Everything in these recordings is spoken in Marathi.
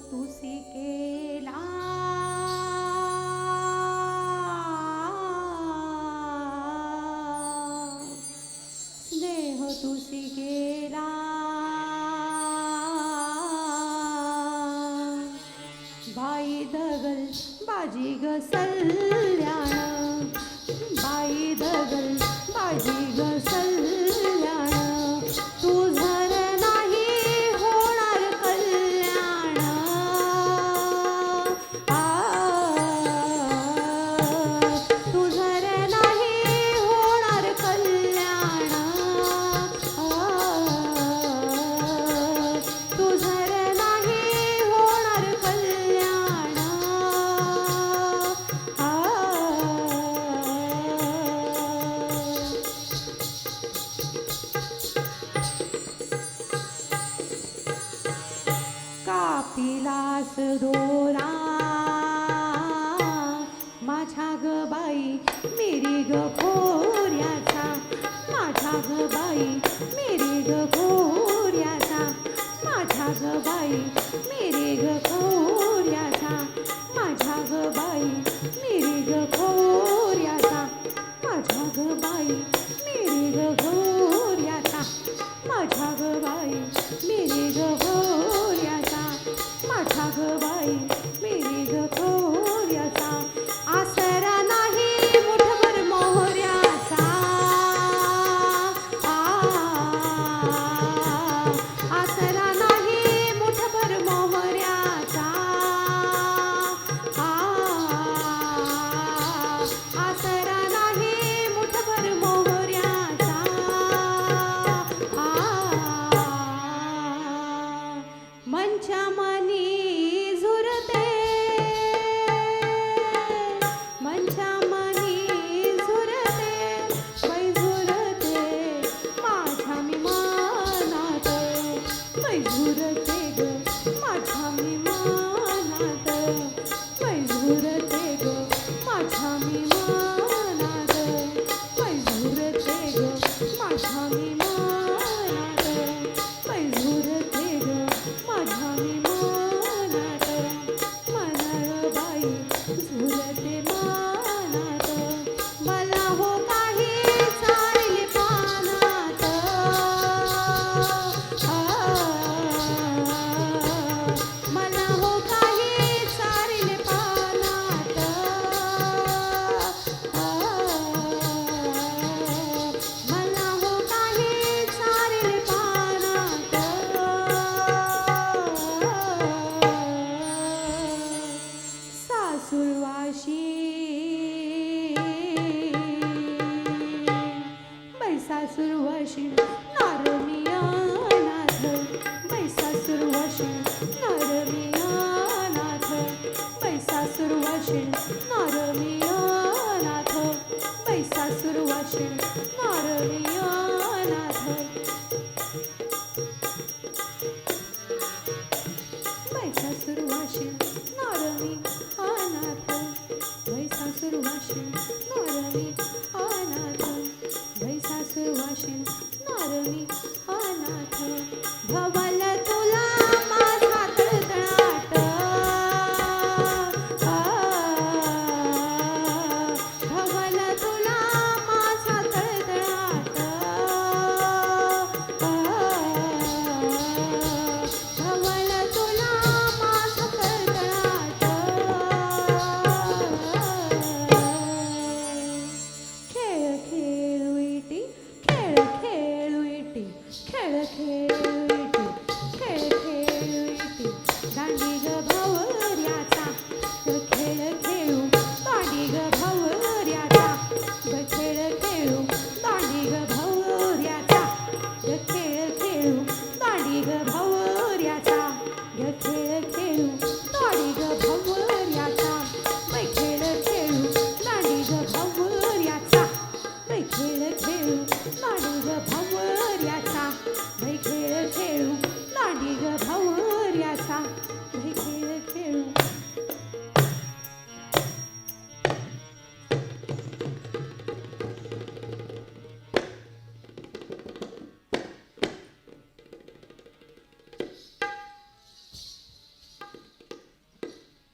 तुसी केला. देह तुसी केला. बाई दगल बाजी गसल्या पिलास डोरा माझ्या ग बाई मेरी ग खोऱ्याचा. माझ्या ग बाई मेरी ग खोऱ्याचा. माझ्या ग बाई मेरी ग खोऱ्या watching.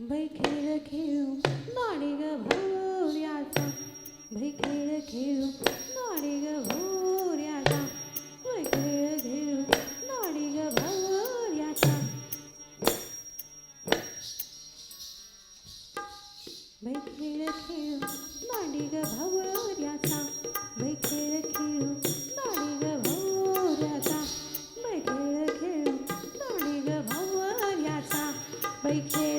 भई खेळ खेळू नॉडी ग भोऱ्याचा भई खेळ खेळू नॉडी ग भोऱ्याचा भई खेळ खेळू नॉडी ग भोऱ्याचा भई खेळ खेळू नॉडी ग भोऱ्याचा भई खेळ खेळू नॉडी ग भोऱ्याचा भई खेळ खेळू नॉडी ग भोऱ्याचा भई खेळ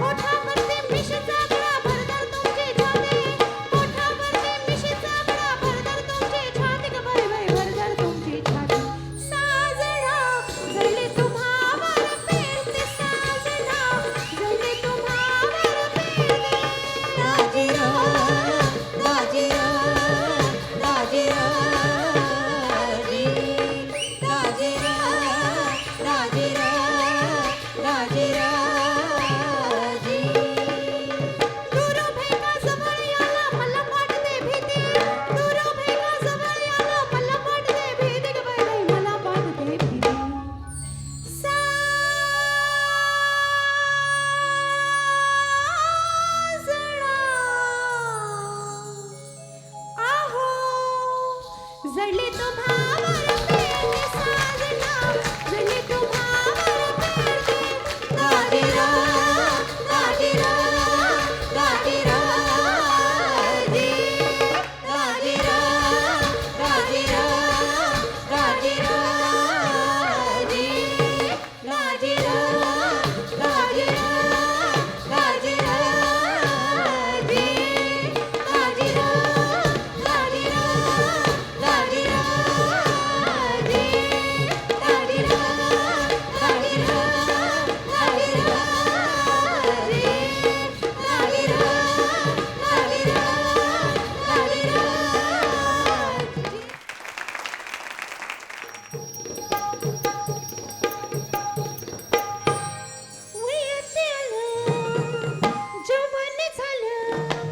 What happened? we need to run Thank you.